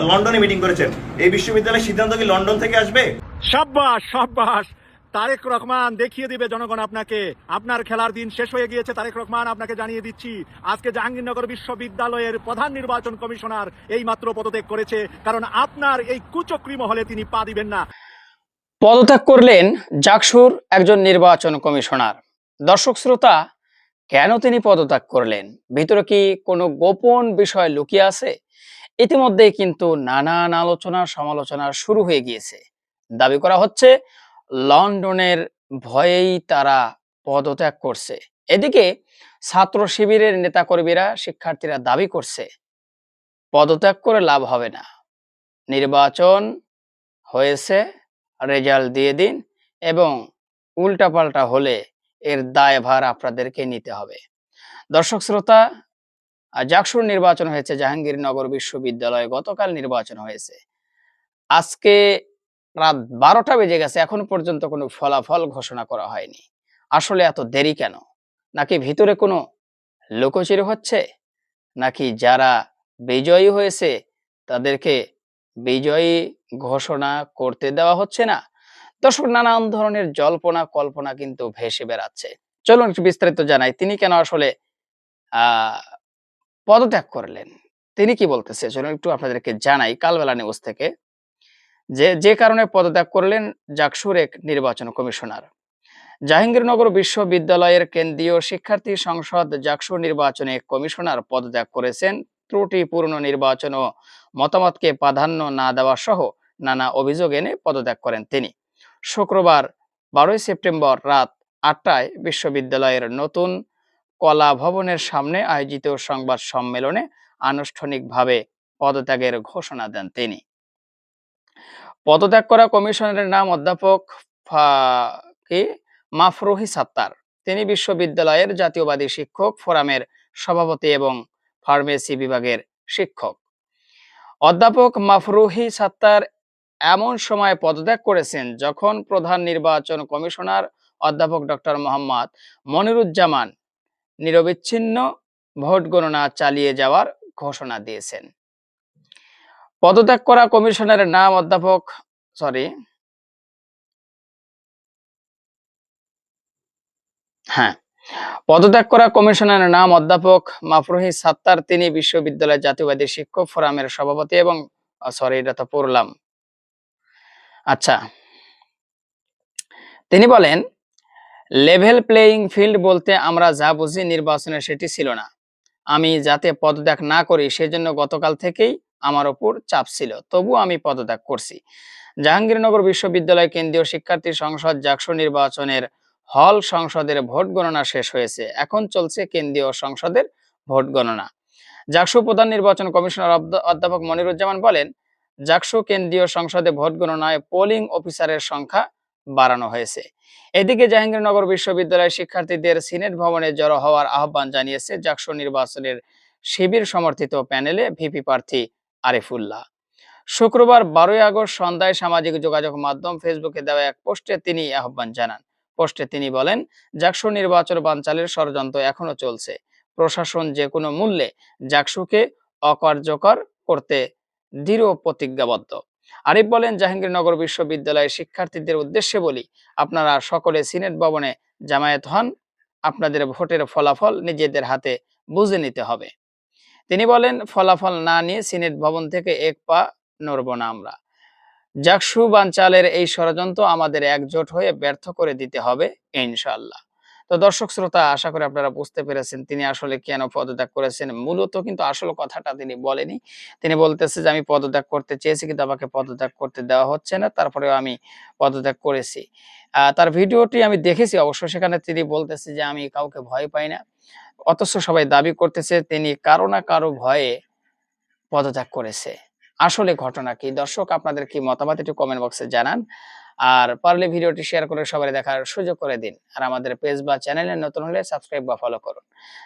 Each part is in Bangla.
লন্ডনে মিটিং করেছেন। এই বিশ্ববিদ্যালয়ের সিদ্ধান্ত কি লন্ডন থেকে আসবে? সাব্বাস সাব্বাস। তারেক রহমান দেখিয়ে দিবে জনগণ আপনাকে। আপনার খেলার দিন শেষ হয়ে গিয়েছে তারেক রহমান আপনাকে জানিয়ে দিচ্ছি। আজকে জাহাঙ্গীরনগর বিশ্ববিদ্যালয়ের প্রধান নির্বাচন কমিশনার এই মাত্র পদত্যাগ করেছে কারণ আপনার এই কুচক্রি মহলে তিনি পা দিবেন না। পদত্যাগ করলেন জাকসুর একজন নির্বাচন কমিশনার। দর্শক শ্রোতা কেন তিনি পদত্যাগ করলেন? ভিতরে কি কোনো গোপন বিষয় লুকিয়ে আছে? ইতিমধ্যেই কিন্তু নানান আলোচনা, সমালোচনা শুরু হয়ে গিয়েছে। দাবি করা হচ্ছে, লন্ডনের ভয়েই তারা পদত্যাগ করছে। এদিকে ছাত্র শিবিরের নেতাকর্মীরা, শিক্ষার্থীরা দাবি করছে, পদত্যাগ করে লাভ হবে না। নির্বাচন হয়েছে, রেজাল্ট দিয়ে দিন এবং উল্টাপাল্টা হলে এর দায়ভার আপনাদেরকে নিতে হবে। দর্শক শ্রোতা জাকসুর নির্বাচন হয়েছে জাহাঙ্গীরনগর বিশ্ববিদ্যালয়ে, গতকাল নির্বাচন হয়েছে। আজকে রাত বারোটা বেজে গেছে, এখন পর্যন্ত কোনো ফলাফল ঘোষণা করা হয়নি। আসলে এত দেরি কেন? নাকি ভিতরে কোনো লুকোচুরি হচ্ছে? নাকি যারা বিজয়ী হয়েছে, তাদেরকে বিজয়ী ঘোষণা করতে দেওয়া হচ্ছে না? দর্শক, নানান ধরনের জল্পনা কল্পনা কিন্তু ভেসে বেড়াচ্ছে। চলুন একটু বিস্তারিত জানাই, তিনি কেন আসলে, আহ পদত্যাগ করলেন। তিনি কি বলতেছে? চলুন একটু আপনাদেরকে জানাই কালবেলা নিউজ থেকে যে যে কারণে পদত্যাগ করলেন জাকসুর এক নির্বাচন কমিশনার। জাহাঙ্গীরনগর বিশ্ববিদ্যালয়ের কেন্দ্রীয় শিক্ষার্থী সংসদ জাকসুর নির্বাচনে কমিশনার পদত্যাগ করেছেন। ত্রুটিপূর্ণ নির্বাচন ও মতামতকে প্রাধান্য না দেওয়া সহ নানা অভিযোগ এনে পদত্যাগ করেন তিনি। শুক্রবার বারোই সেপ্টেম্বর রাত আটটায় বিশ্ববিদ্যালয়ের নতুন কলা ভবনের সামনে আয়োজিত সংবাদ সম্মেলনে আনুষ্ঠানিকভাবে পদত্যাগের ঘোষণা দেন তিনি। পদত্যাগ করা কমিশনারের নাম অধ্যাপক মাফরুহি সাত্তার। তিনি বিশ্ববিদ্যালয়ের জাতীয়বাদী শিক্ষক ফোরামের সভাপতি এবং ফার্মেসি বিভাগের শিক্ষক। অধ্যাপক মাফরুহি সাত্তার এমন সময় পদত্যাগ করেছেন যখন প্রধান নির্বাচন কমিশনার অধ্যাপক ডক্টর মোহাম্মদ মনিরুজ্জামান নিরবিচ্ছিন্ন ভোট গণনা চালিয়ে যাওয়ার ঘোষণা দিয়েছেন। পদত্যাগ করা কমিশনারের নাম অধ্যাপক সরি হ্যাঁ পদত্যাগ করা কমিশনারের নাম অধ্যাপক মাফরুহি সাত্তার, তিনি বিশ্ববিদ্যালয়ের জাতীয়বাদী শিক্ষক ফোরামের সভাপতি এবং সরি এটা তো পড়লাম। আচ্ছা তিনি বলেন লেভেল প্লেয়িং ফিল্ড বলতে আমরা যা বুঝি নির্বাচনে সেটি ছিল না। আমি যাতে পদত্যাগ না করি সেজন্য গতকাল থেকেই আমার ওপর চাপ ছিল, তবু আমি পদত্যাগ করছি। জাহাঙ্গীরনগর বিশ্ববিদ্যালয় কেন্দ্রীয় শিক্ষার্থী সংসদ জাকসু নির্বাচনের হল সংসদের ভোট গণনা শেষ হয়েছে, এখন চলছে কেন্দ্রীয় সংসদের ভোট গণনা। জাকসু প্রধান নির্বাচন কমিশনার অধ্যাপক মনিরুজ্জামান বলেন, জাকসু কেন্দ্রীয় সংসদে ভোট গণনায় পোলিং অফিসারের সংখ্যা বাড়ানো হয়েছে। এদিকে জাহাঙ্গীরনগর বিশ্ববিদ্যালয়ের শিক্ষার্থীদের সিনেট ভবনে জড়ো হওয়ার আহ্বান জানিয়েছে জাকসু নির্বাচনের শিবির সমর্থিত প্যানেলে ভিপি প্রার্থী আরিফুল্লাহ। শুক্রবার বারোই আগস্ট সন্ধ্যায় সামাজিক যোগাযোগ মাধ্যম ফেসবুকে দেওয়া এক পোস্টে তিনি আহ্বান জানান। পোস্টে তিনি বলেন, জাকসু নির্বাচন বানচালের ষড়যন্ত্র এখনও চলছে। প্রশাসন যে কোনো মূল্যে জাকসুকে অকার্যকর করতে দৃঢ় প্রতিজ্ঞাবদ্ধ। আরিফ বলেন, জাহাঙ্গীরনগর বিশ্ববিদ্যালয়ের শিক্ষার্থীদের উদ্দেশ্যে বলি, আপনারা সকলে সিনেট ভবনে জামায়াত হন, আপনাদের ভোটের ফলাফল নিজেদের হাতে বুঝে নিতে হবে। তিনি বলেন, ফলাফল না নিয়ে সিনেট ভবন থেকে এক পা নড়ব না আমরা। জাকসু বাঞ্চালের এই ষড়যন্ত্র আমাদের একজোট হয়ে ব্যর্থ করে দিতে হবে, ইনশাআল্লাহ। তো দর্শক শ্রোতা, আশা করি আপনারা বুঝতে পেরেছেন তিনি আসলে কেন পদত্যাগ করেছেন। মূলত কিন্তু আসল কথাটা তিনি বলেনি। তিনি বলতেছে যে, আমি পদত্যাগ করতে চেয়েছি, কিন্তু আমাকে পদত্যাগ করতে দেওয়া হচ্ছে না, তারপরেও আমি পদত্যাগ করেছি। তার ভিডিওটি আমি দেখেছি, অবশ্য সেখানে তিনি বলতেছে যে, আমি কাউকে ভয় পাই না। অথচ সবাই দাবি করতেছে, তিনি কারও না কারও ভয়ে পদত্যাগ করেছে। আসলে ঘটনা কি? দর্শক, আপনাদের কি মতামত একটু কমেন্ট বক্সে জানান। আর পারলে ভিডিওটি শেয়ার করে সবাই দেখার সুযোগ করে দিন। আর আমাদের পেজ বা চ্যানেলে নতুন হলে সাবস্ক্রাইব বা ফলো করুন।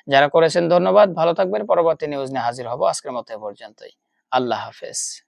যারা করেছেন ধন্যবাদ, ভালো থাকবেন, পরবর্তী নিউজ নিয়ে হাজির হব আজকের মতো পর্যন্তই। আল্লাহ হাফেজ।